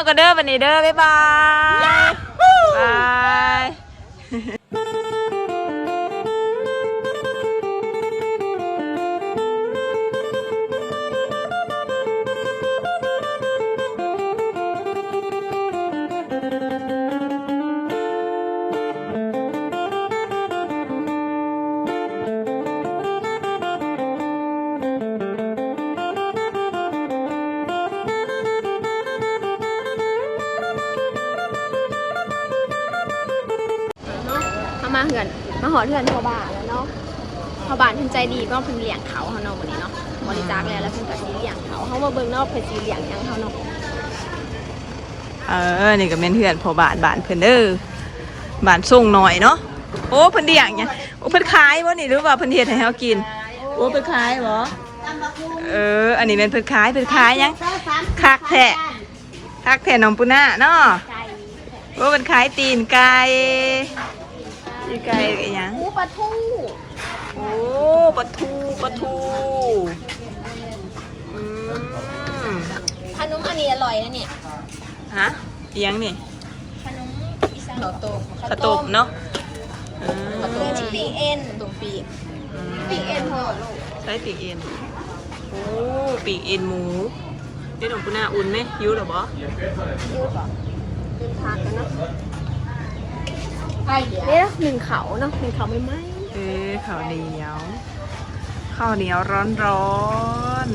เอาก็เด้อวันนี้เด้อบ๊ายบายบาย อนมาหอเหือนพ่อบ้านแล้วเนาะพ่อบ้านเพิ่นใจดีก็เพิ่นเลี้ยงเขาเฮาเนาะวันนี้เนาะบริจาคแล้วแล้วเพิ่นก็สิเลี้ยงเขาเฮามาเบิ่งเนาะเพิ่นสิเลี้ยงหยังเฮาเนาะเออนี่ก็เป็นเพื่อนพอบานบานเพื่อนเด้อบานส่งหน่อยเนาะโอ้เพิ่นเดียงเนี่ยโอ้เพิ่นขายบ่นี่หรือว่าเพิ่นเฮ็ดให้เฮากิน โอ้เพิ่นขายบ่เออ อันนี้เป็นเพิ่นขายเพิ่นขายหยังคักแท้คักแท้น้องปุนาเนาะไก่โอ้เพิ่นขายตีนไก่ ตีนไก่อีหยังหมูปลาทูโอ้ปลาทูปลาทูอืมขนมอันนี้อร่อยนะเนี่ยฮะอีหยังนี่ขนมอีสานข้าวต้มข้าวต้มเนาะอืมข้าวต้มปีกเอ็นต้มปีกปีกเอ็นพอลูกใช้ปีกเอ็นโอ้ปีกเอ็นหมูนี่หนมปุนาอุ่นไหมหิวหรอบ่ยืดป่ะยืดทานกันเนาะไก่ เดี๋ยวเนี่ยหนึ่งเขาเนาะหนึ่งเขาไม่ไหมเออข้าวเหนียวข้าวเหนียวร้อนร้อน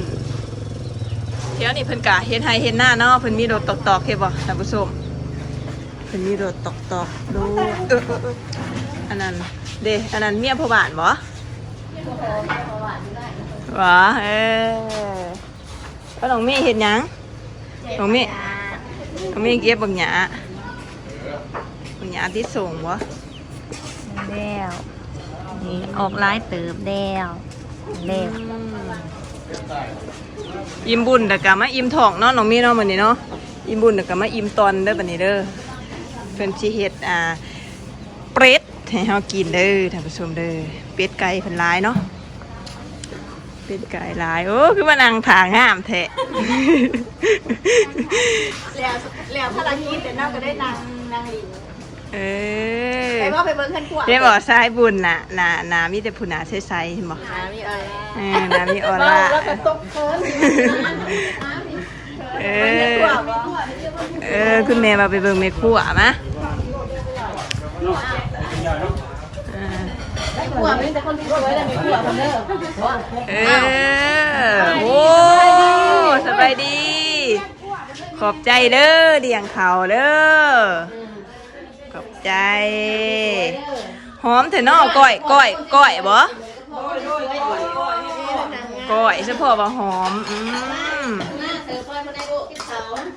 ๆเที่ยวนี่เพิ่นกะเฮ็ดให้เฮ็ดหน้าเนาะเพิ่นมีรถตอกๆเฮ็ดบ่ท่านผู้ชมเพิ่นมีรถตอกๆดูเออเออเอออันนั้นเด้อันนั้นเมียพ่อบ้านบ่หวะเออพ่อน้องเมีเฮ็ดหยังน้องเมฆน้องเมีเก็บบักหยา บักหยาที่ส่งบ่แล้วนี่ออกร้ายเติบแล้วแล้วอิ่มบุญแต่กะมาอิ่มท้องเนาะน้องมีเนาะมื้อนี้เนาะอิ่มบุญแต่กะมาอิ่มตอนเด้อบัดนี้เด้อเพิ่นสิเฮ็ดอ่าเป็ดให้เฮากินเด้อท่านผู้ชมเด้อเป็ดไก่เพิ่นหลายเนาะเป็ดไก่หลาย โอ้คือมานั่งทางงามแท้แล้วแล้วภารกิจเดี๋ยวเราก็ได้นางนางลิง เออไปว่าไปเบิ่งขึ้นขวดเรียกบอกสายบุญน่ะน่ะน่ะมีแต่ผู้หนาใสๆเห็นบ่น้ำมีอะไรเออน่ะมีออร่าแล้วก็ตกเคิร์นเออเออคุณแม่มาไปเบิ่งแม่ครัวมะเออขวดมีแต่คนสวยแต่มีขวดคนเด้อเออโอ้สบายดี ขอบใจเด้อเดียงเขาเด้อ ขอบใจ หอมเถอะเนาะก้อยก้อยก้อยบ่ก้อยเฉพาะว่าหอม อืม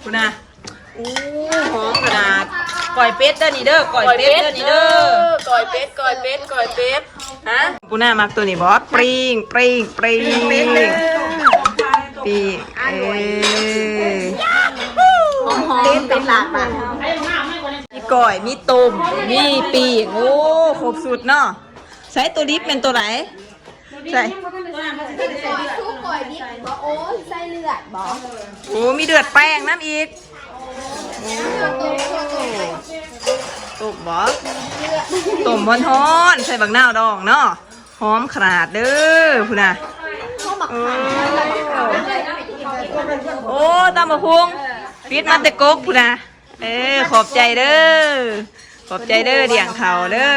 คุณน่ะอู้หอมขนาดก้อยเป็ดเด้อนี่เด้อก้อยเป็ดเด้อนี่เด้อก้อยเป็ดก้อยเป็ดก้อยเป็ดฮะกูน่ามักตัวนี้บ่ปริงปริงปริงปริงปีกเอ้ยหอมหอมเป็นหลาดมามี ก้อย มีตุ่มมีปีกโอ้ครบสุดเนาะใช้ตัวดิฟเป็นตัวไหนใส่ก่อยทุกก่อยดิบบ่โอ้ยไส้เลือดบ่โอ้มีเดือดแป้งน้ำอีกตุ่มบ่ตุ่มฮ้อนๆใส่บักนาวดองเนาะหอมขนาดเด้อพูน่ะข้าวหมักโอ้โอ้ตามมาพุงฟิตมาแต่กกพูน่ะ เออขอบใจเด้อขอบใจเด้อเดี่ยงเขาเด้อ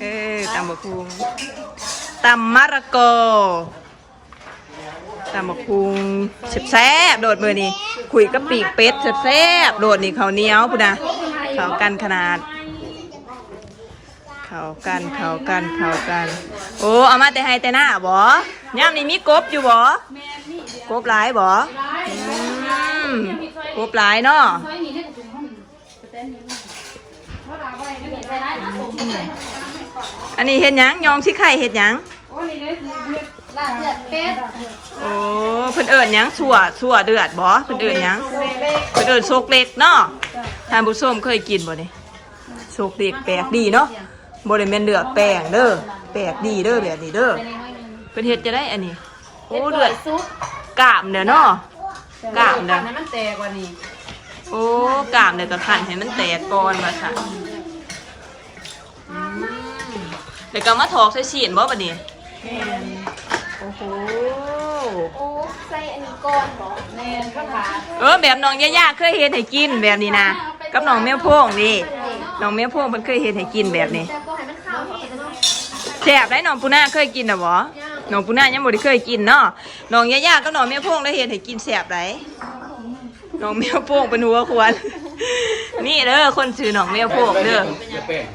เออตามมาพุงตำมะระกอตำบักคุงแซ่บๆโดดมือนี่คุยกับปีกเป็ดแซ่บๆโดดนี่เขาเหนียวพูดนะเขากันขนาดเขากันเขากันเขากัน โอ้เอามาแต่ให้แต่หน้าบ่ย่ามนี่มีกบอยู่บ่กบหลายบ่อืมกบหลายเนาะ อันนี้เห็ดหยังยองชิไข่เห็ดหยังลาดเลือดเป็ดโอ้เพิ่นเอิญยังสัวสัวเดือดบ่เพิ่นเอิญยังเพิ่นเอิญโซกเล็กเนาะท่านผู้ชมเคยกินบ่นี่โซกเล็กแปลกดีเนาะบ่ได้แม่นเดือดแป้งเด้อแปลกดีเด้อแบบนี้เด้อเพิ่นเฮ็ดจะได้อันนี้โอ้เดือดซุปกล้ามเด้อเนาะกล้ามเด้อมันแตกว่านี่โอ้กล้ามเดี๋ยวก็ขันให้มันแตกก่อนมาค่ะอืม เดี๋ยวก็มาถอกใส่ฉีนบ่บัดนี้โอ้โหโอ้ใส่อันนี้ก่อนบ่เออแบบน้องย่าๆเคยเห็นให้กินแบบนี้นะกับน้องแมวโพงนี่น้องแมวโพงมันเคยเห็นให้กินแบบนี้แต่บ่ให้มันเข้าเห็นเนาะแซ่บได้น้องปูน่าเคยกินน่ะบ่น้องปูน่ายังบ่ได้เคยกินเนาะน้องย่าๆกับน้องแมวโพงได้เห็นให้กินแซ่บได้น้องแมวโพงเป็นหัวควร นี่เด้อคนชื่อน้องแมวโพงเด้อ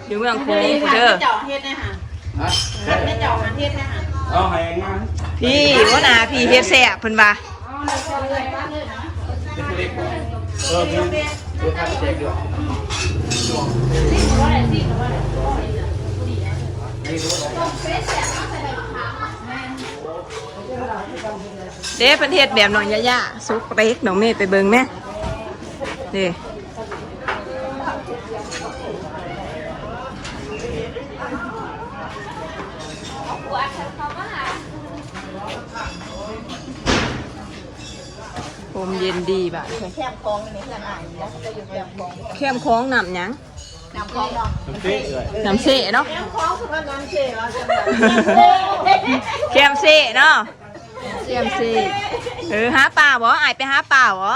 อยู่เมืองโค้งเด้อเจาะเฮ็ดนะฮะไม่เจาะมันเฮ็ดนะฮะเอาให้งานพี่ว่านาพี่เฮ็ดแซ่บเพิ่นว่าเด็กๆเออพี่เออทำเด็กด้วยเด้เพิ่นเฮ็ดแบบน้องย่าๆซุปเล็กน้องเมย์ไปเบิ่งแม่เด้ มเย็นดีบ่ะแคบคลองนี่เพื่อนอ่านนะจะอยู่แคบคลองเข้มข้องน้ำหยังน้ำคลองเนาะน้ำเต้เลยน้ำเสเนาะแคบคลองคือว่าน้ำเช่เราจะแบบเข้มเสเนาะเข้มเสเออหาปลาบ่อายไปหาปลาบ่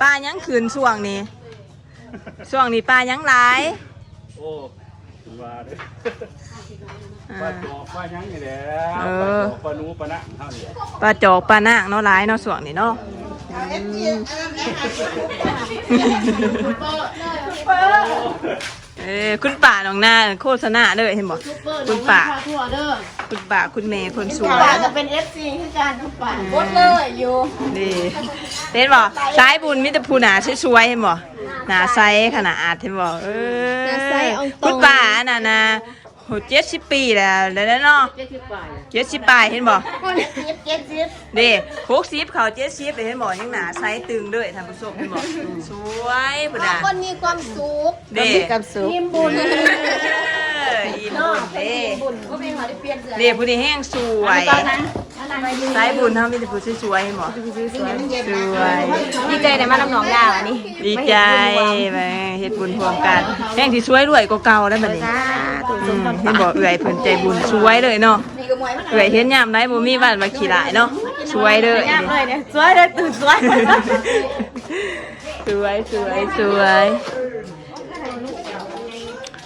ปลายังคืนช่วงนี้ช่วงนี้ปลายังหลายโอ้ถึงว่าเด้ออ่าป้าจอกป้ายังนี่แหละเอป้าอจอกป้าหนูป้านะเท่านี้ปลาจอกปลานางเนาะหลายเนาะช่วงนี้เนาะ เอฟซีอันนั้นนะเออคุณป่าน้องนาโฆษณาเลยเห็นบ่คุณป่าทั่วเด้อคุณป่าคุณเมย์คนสวป่ายจะเป็นเอฟซีที่การทุกป่าหมดเลยอยู่ดีเห็นบ่สายบุญมิตรภูหนาสวยๆเห็นบ่หนาไซส์ขนาดเห็นบ่เออคุณป่าน่ะนะ โหเจ็ดสิบปีแล้วแล้วเนาะเจ็ดสิบปลายเห็นบ่คนเจ็ดเจ็ดสิบเด้หกสิบเขาเจ็ดสิบเลยเห็นบ่ยังหนาไซส์ตึงด้วยท่านผู้ชมเห็นบ่สวยพุ่นน่ะคนมีความสุขเด้กับสุยิ้มบุญเอออีบุญเด้บุญก็เป็นหาที่เปลี่ยนเสื้อเด้ผู้นี้แห้งสวย สายบุญเฮามีแต่ผู้สวยๆเห็นบ่สวยดีใจได้มาน้ำหนองยาวอันนี้ดีใจไปเฮ็ดบุญร่วมกันแห้งที่สวยรวยกว่าเก่าแล้วบัดนี้จ้าถูกอืมเห็นบ่เอื่อยเพิ่นใจบุญสวยเลยเนาะนี่ก็มวยมันเอื่อยเห็นยามใดบ่มีบ้านมาขี้หลายเนาะสวยเด้อเลยเนี่ยสวยเลยตื่นสวยสวยสวยสวย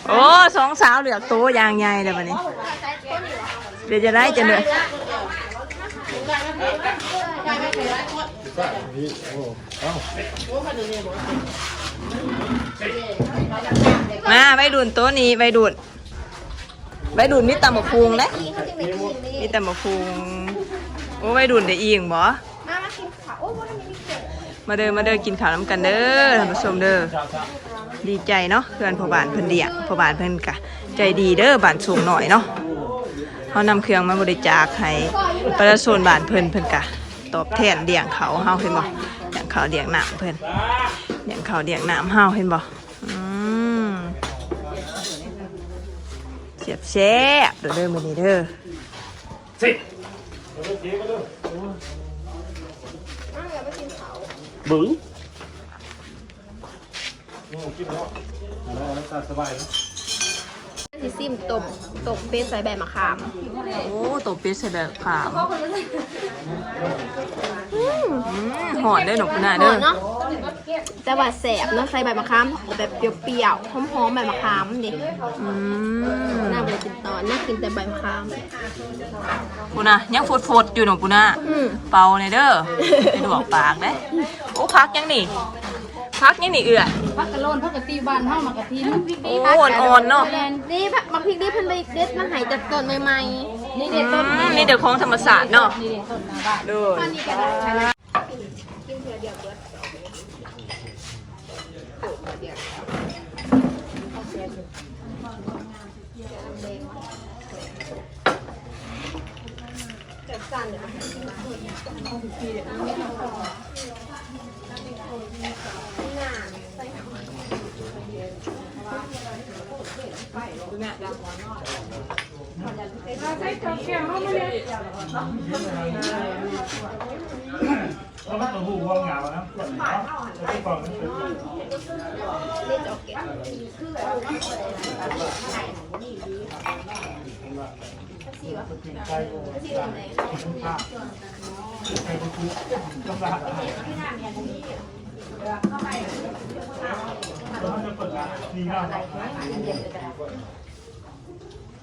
โอ้สองสาวเหลือกโตยางใหญ่เลยบัดนี้ เดี๋ยวจะได้จะเหนื่อย มาไปดุนโต๊ะนี้ไปดุนไปดุนมีตำบักพุงนะมีตำบักพุงโอ้ไปดุนเดี๋ยวอีกบ่มามากินข้าวโอ้บ่ได้มีเกลือมาเด้อมาเด้อกินข้าวน้ำกันเด้อท่านผู้ชมเด้อดีใจเนาะเพื่อนพ่อบานเพิ่นเลี้ยพ่อบานเพิ่นกะใจดีเด้อบานสูงหน่อยเนาะ เขานำเครื่องมาบริจาคให้ประชาชนบ้านเพิ่นเพิ่นกะตอบแทนเลี้ยงเขาเฮาเห็นบ่เลี้ยงเขาเลี้ยงน้ำเพิ่นเลี้ยงเขาเลี้ยงน้ำเฮาเห็นบ่อืมเสียบแซ่บเด้อเด้อมื้อนี้เด้อบึ้งโอ้กินแล้วเอาสบายแล้ว สิซิมตบตบเป็ดใส่ใบมะขามโอ้ตบเป็ดใส่แบบขามอืมหอนได้อหนกหน้าหเด้ออมเนาะแต่ว่าแสบเนาะใส่ใบมะขามแบบเปรี้ยวๆหอมๆใบมะขามดิอืมน่าไปกินตอนน่ากินแต่ใบมะขามปูนะยังฟดฟดๆอยู่หนูปูนะอืมเป่าในอยเด้อไปดวกปากเด้โอ้พักยังนี่ พักยังนี่เอื่อย พักกะโลนพักกะตีบ้านเฮามากะทีนึงโอ้อ่อนๆเนาะ นี่ผักบักพริกนี่เพิ่นไปเด็ดมาให้จากต้นใหม่ๆนี่อืเด็ดต้นมนี่เดี๋ยวของธรรมศาสตร์เนาะนี่ต้นหน้าบ้านดูอันนี้ก็ได้เแล้วมันตัวหูวางเหงานะก่อนเนาะแล้วก็ก่อนมันเป็นเล่นจะเอา